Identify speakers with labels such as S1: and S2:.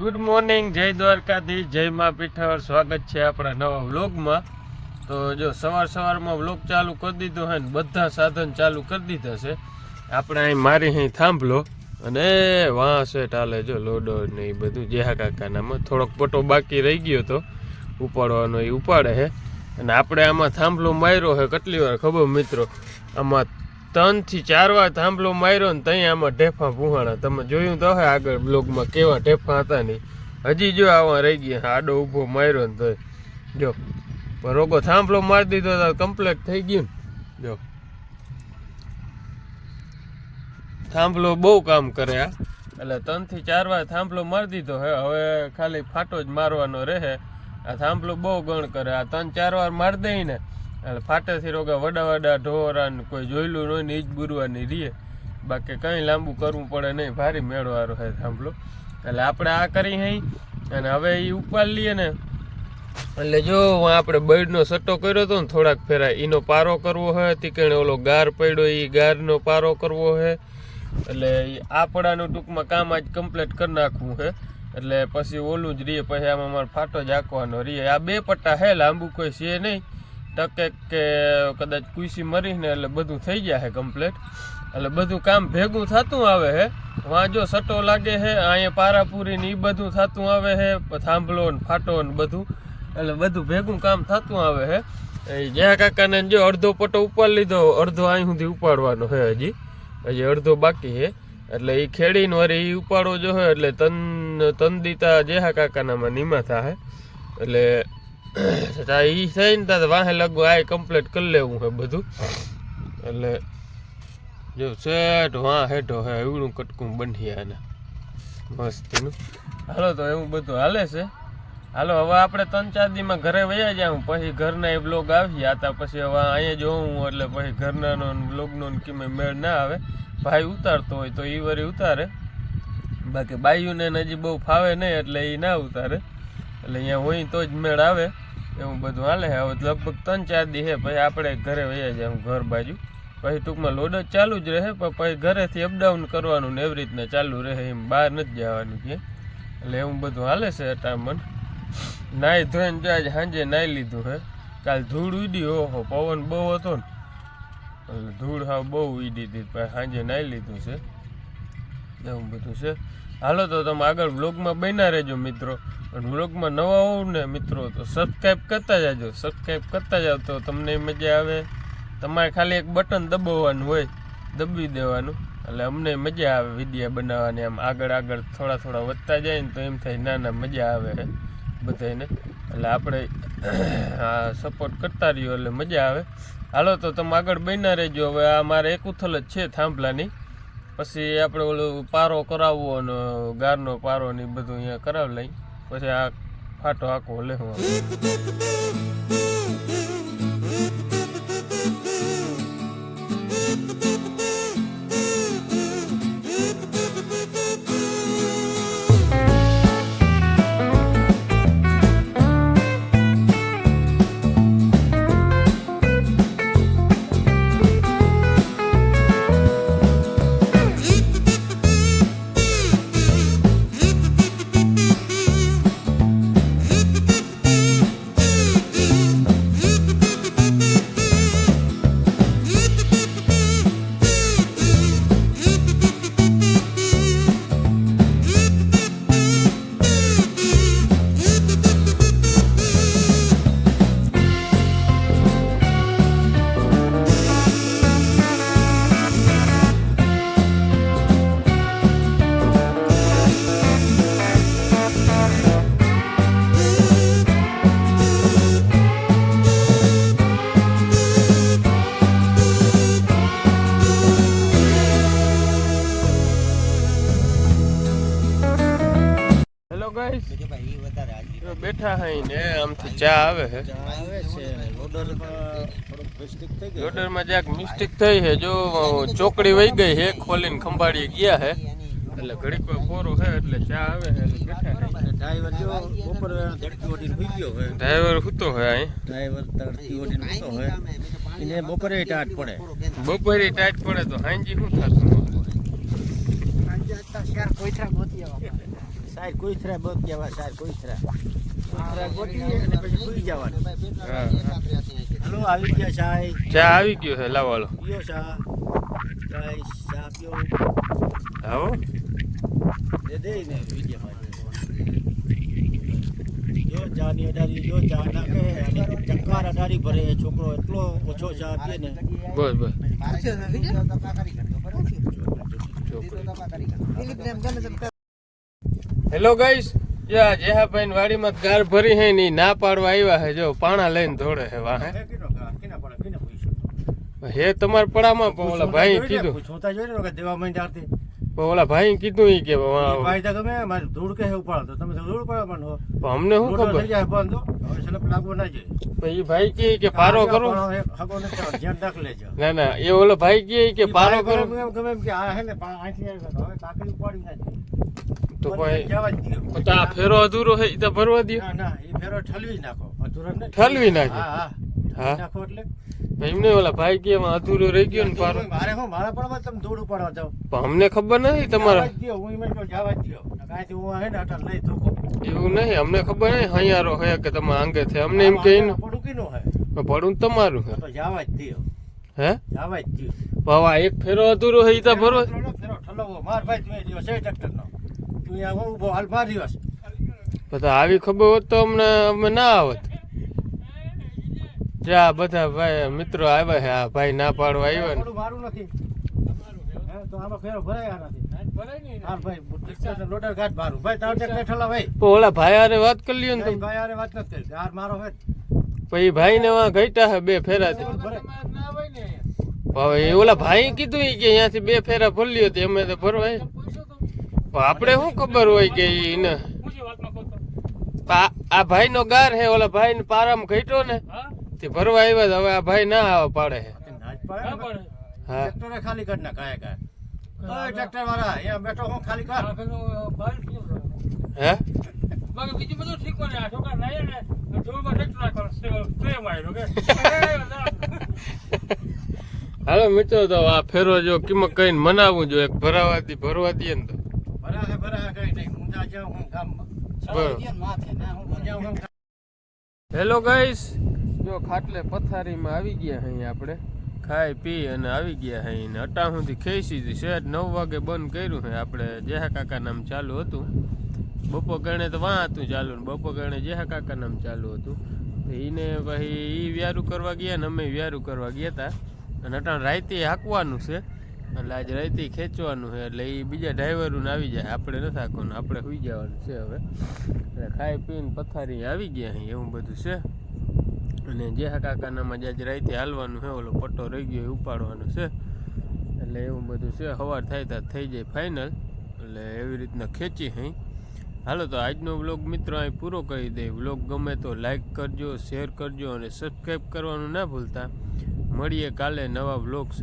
S1: Good morning જય દ્વારકાથી જય મા પીઠાવર. સ્વાગત છે આપણા નવા વ્લોગમાં. તો જો સવાર સવારમાં વ્લોગ ચાલુ કરી દીધો હોય ને, બધા સાધન ચાલુ કરી દીધા છે. આપણે અહીં મારી અહીં થાંભલો અને વાં છે ચાલે જો લોડો ને એ બધું જેહા કાકાનામાં થોડોક પટો બાકી રહી ગયો તો ઉપાડવાનો એ ઉપાડે છે અને આપણે આમાં થાંભલો માર્યો છે કેટલી વાર ખબર મિત્રો? આમાં ત્રણથી ચાર વાર થાંભલો માર્યો ને ત્યાં આમાં ઢેફા ભૂહાણા. તમે જોયું તો હે આગળ બ્લોગમાં કેવા ઢેફા હતા નહીં હજી જો આવા રહી ગયા, આડો ઊભો માર્યો ને તોય. જો રોગો થાંભલો મારી દીધો તો કમ્પ્લેટ થઈ ગયું જો. થાંભલો બહુ કામ કરે આ. એટલે ત્રણથી ચાર વાર થાંભલો મારી દીધો હે. હવે ખાલી ફાટો જ મારવાનો રહે. આ થાંભલો બહુ ગણ કરે. આ ત્રણ ચાર વાર મારી દઈ ને એટલે ફાટેથી રોગા વડા વડા ઢોરા ને કોઈ જોયેલું નહીં ને એ જ બુરવાની રીએ. બાકી કંઈ લાંબુ કરવું પડે નહીં, ભારી મેળવારો હે સાંભળો. એટલે આપણે આ કરી હઈ, અને હવે એ ઉપાડ લઈએ ને. એટલે જો આપણે બળનો સટ્ટો કર્યો હતો ને થોડાક ફેરા એનો પારો કરવો હોય તીકણે ઓલો ગાર પડ્યો એ ગારનો પારો કરવો હે. એટલે એ આપણાનું ટૂંકમાં કામ આજ કમ્પ્લીટ કરી નાખવું હે. એટલે પછી ઓલું જ રહીએ પછી આમાં મારે ફાટો જ આંકવાનો રીએ. આ બે પટ્ટા હે, લાંબુ કોઈ છે નહીં. ટકે કે કદાચ કુસી મરીને એટલે બધું થઈ જાય કમ્પ્લીટ એટલે બધું કામ ભેગું થતું આવે છે વાં જો સટ્ટો લાગે છે અહીંયા પારાપુરી ને એ બધું થતું આવે છે થાંભલો ને ફાટો ને બધું. એટલે બધું ભેગું કામ થતું આવે છે એ જ્યાં કાકાને જો અડધો પટ્ટો ઉપાડી લીધો, અડધો અહીં સુધી ઉપાડવાનો છે હજી. હજી અડધો બાકી છે એટલે એ ખેડીને વળી એ ઉપાડવો જો એટલે તન તન દીતા જેહા કાકાનામાં નીમા થાય એટલે તા ઈ થઈ ને તા વાહે લગો આ કમ્પ્લીટ કરી લેવું છે બધું. એટલે જો સેટ વાહ, હેઠો હે એવડું કટકું બંધ્યા ને મસ્તીનું. હાલો, તો એવું બધું હાલે છે. હાલો, હવે આપણે ત્રણ ચાર દીમાં ઘરે વયા જાઉં. પછી ઘરના એ બ્લોગ આવી હતા પછી હવે અહીંયા જોઉં એટલે પછી ઘરનાનો બ્લોગનો કિમે મેળ ના આવે. ભાઈ ઉતારતો હોય તો એ વરી ઉતારે. બાકી બાયુને હજી બહુ ફાવે નહીં, એટલે એ ના ઉતારે. એટલે અહીંયા હોય તો જ મેળ આવે. એવું બધું હાલે. હવે લગભગ ત્રણ ચાર દિવસે પછી આપણે ઘરે વયા જાય ઘર બાજુ. પછી ટૂંકમાં લોડ જ ચાલુ જ રહે, પણ પછી ઘરેથી અપડાઉન કરવાનું ને એવી રીતના ચાલુ રહે, એમ બહાર નથી જવાનું કે. એટલે એવું બધું હાલે છે અટામણ. નાહી ધોઈને જાય સાંજે નાહી લીધું હે. કાલ ધૂળ ઉડી, ઓહો, પવન બહુ હતો ને. એટલે ધૂળ હા બહુ ઉડી હતી પછી સાંજે નાહી લીધું છે. એવું બધું છે. હાલો તો તમે આગળ વ્લોગમાં બન્યા રહેજો મિત્રો. અને વ્લોગમાં નવા હોવ ને મિત્રો, તો સબસ્ક્રાઈબ કરતા જાજો. સબસ્ક્રાઈબ કરતા જાઓ તો તમને મજા આવે. તમારે ખાલી એક બટન દબાવવાનું હોય, દબી દેવાનું. એટલે અમને મજા આવે વિડીયા બનાવવાની. આમ આગળ આગળ થોડા થોડા વધતા જાય ને તો એમ થાય ના ના મજા આવે બધાને એટલે આપણે સપોર્ટ કરતા રહ્યો એટલે મજા આવે. હાલો તો તમે આગળ બન્યા રહેજો. હવે આ મારે એક ઉથલ જ છે થાંભલાની. પછી આપણે ઓલું પારો કરાવવો અને ગારનો પારો ને બધું અહીંયા કરાવી લઈ. પછી આ ફાટો આખો લે બેઠા હઈ ને આમથી ચા આવે છે. લોડરમાં જ્યાંક મિસ્ટેક થઈ છે જો ચોકડી વહી ગઈ છે ખોલીને ખંભાળી ગયા છે એટલે ઘડીક વાર કોરો છે એટલે ચા આવે છે
S2: ડ્રાઈવર જો બપોર ધડકી ઓડીને સુઈ ગયો હોય.
S1: ડ્રાઈવર સૂતો હોય અહીં.
S2: ડ્રાઈવર ધડકી ઓડીને સૂતો હોય. એને બપોરે ટાટ પડે.
S1: બપોરે ટાટ પડે તો હાંજી શું થતું
S2: સાહેબ કોઈ થરા બગ આવા સાહેબ કોઈ થરા કોઈ થરા સાહેબ કોઈ પછી સુઈ જવાનું
S1: હા
S2: હલો. આવી ગયા સાહેબ
S1: ચા આવી ગયો છે લાવો હાલો આવો
S2: છોકરો એટલો ઓછો ચા પીએ ને.
S1: બસ બસ. હેલો ગાઈસ યા જેહાભાઈ વાડીમાં ગાર ભરી હે ની ના પાડવા આવ્યા હે જો પાણા લઈને દોડે હે વાહે. હે તમાર પડામાં ઓલા ભાઈ કીધું.
S2: છોતા જોઈ ને દેવા માંડ આરતી.
S1: ઓલા ભાઈ કીધું ઈ કે
S2: ભાઈ તો ગમે મારે ધૂળ કે ઉપાડો તો તમે ધૂળ પડે પણ
S1: અમને શું ખબર?
S2: જાય બંધ હવે સલપ લાગવો ના જોઈએ.
S1: ઈ ભાઈ કહે કે પારો કરો.
S2: હગો થવાનો, ધ્યાન રાખ લેજો.
S1: ના ના એ ઓલો ભાઈ કહે કે પારો કરો.
S2: ગમે કે આ હે ને અહીંથી હવે કાકડી ઉપાડી નાખી.
S1: તો
S2: બંધ
S1: ભાઈ
S2: જવા જ દ્યો.
S1: તો આ ફેરો અધૂરો હે તો ભરવા દો
S2: ના ના એ ફેરો ઠલવી નાખો. અધૂરો ને
S1: ઠલવી નાખો?
S2: હા હા.
S1: હા?
S2: નાખો એટલે.
S1: એમને ઓલા ભાઈ કે એમાં અધૂરો રહી ગયો ને પારો.
S2: મારે હું મારા પણ તમે ધૂળ ઉપાડવા જાઓ.
S1: પણ અમને ખબર નથી તમારા?
S2: જવા દ્યો, હું એમાં કહું, જવા જ કાંઈથી હું હે ને અટલ લઈ ધોકો.
S1: એવું નહીં અમને ખબર નહીં હૈયારો હે કે તમે આંગે છે. અમને એમ કહીને
S2: પડું કીનું હે?
S1: પડું તો તમારું હે.
S2: તો જવા જ દ્યો.
S1: હે?
S2: જવા જ દ્યો.
S1: ભાવા એક ફેરો અધૂરો હે ઈ તો ભરો
S2: ફેરો ઠલવો માર ભાઈ તમે છે એ ટ્રેક્ટરનો. તું હાલ દિવસ.
S1: બધા આવી ખબર હોત તો અમને અમે ના આવત જા બધા ભાઈ મિત્રો આવ્યા છે આ ભાઈ ના પાડવા આવ્યા ને
S2: મારું નથી. તો
S1: ઓલા ભાઈ હારે વાત કરી લ્યો ને
S2: ભાઈ, હારે વાત નથી કરી. મારો હે.
S1: પછી ભાઈ ને વાં હે બે
S2: ફેરા.
S1: હવે ઓલા ભાઈ કીધું કે અહીંયાથી બે ફેરા ભરલી હતી અમે તો ભરવા આવ્યા. પણ આપણે શું ખબર હોય કે એને આ આ ભાઈ નો ગાર હે ઓલા ભાઈ ને પારામાં ઘટ્યો ને તે ભરવા આવ્યા તો હવે આ ભાઈ ના આવે પાડે હે
S2: ના જ પાડે ને.
S1: હા.
S2: ટ્રેક્ટરે ખાલી કરી કાંઈ. કાય ઓય, ટ્રેક્ટર વાળા, અહીંયા બેઠો હું ખાલી કર.
S1: હે
S3: બીજું બધું ઠીક બને આ છોકરા લાયા ને ધૂળમાં ટ્રેક્ટર નાખવાનું સ્પ્રે માર્યો કે?
S1: હાલો મિત્રો તો આ ફેરો જો કિંમત કઈને મનાવવું જોઈએ ભરાવાથી ભરવા દઈએ ને તો.
S2: કાંઈ નહીં. હું જાઉં હું ગામમાં. હું હું
S1: હેલો ગાઈસ. જો ખાટલે પથારીમાં આવી ગયા અહીં આપણે. ખાઈ પી અને આવી ગયા અહીં. ને અટા સુધી ખેંચી હતી. શેઠ નવ વાગે બંધ કર્યું હે. આપણે જેહા કાકા નામ ચાલુ હતું. બપો ગણે તો વાં હતું ચાલુ ને બપો ગણે જેહા કાકા નામ ચાલુ હતું. એને પછી એ વ્યારું કરવા ગયા ને અમે વ્યારું કરવા ગયા હતા અને અટાણ રાતે હાંકવાનું છે. એટલે આજે રાતે ખેંચવાનું છે, એટલે એ બીજા ડ્રાઈવરોને આવી જાય. આપણે નથી હાંકવાનું, આપણે સુઈ જવાનું છે હવે. એટલે ખાઈ પીને પથારી આવી ગયા અહીં એવું બધું છે. અને જે કાકાનામાં જે રાતે હાલવાનું છે, ઓલો પટ્ટો રહી ગયો એ ઉપાડવાનો છે. એટલે એવું બધું છે સવાર થાય ત્યાં થઈ જાય ફાઇનલ એટલે એવી રીતના ખેંચી અહીં હાલો તો આજનો વ્લોગ મિત્રો અહીં પૂરો કરી દે. વ્લોગ ગમે તો લાઈક કરજો શેર કરજો અને સબસ્ક્રાઈબ કરવાનું ના ભૂલતા. મળીએ કાલે નવા વ્લોગ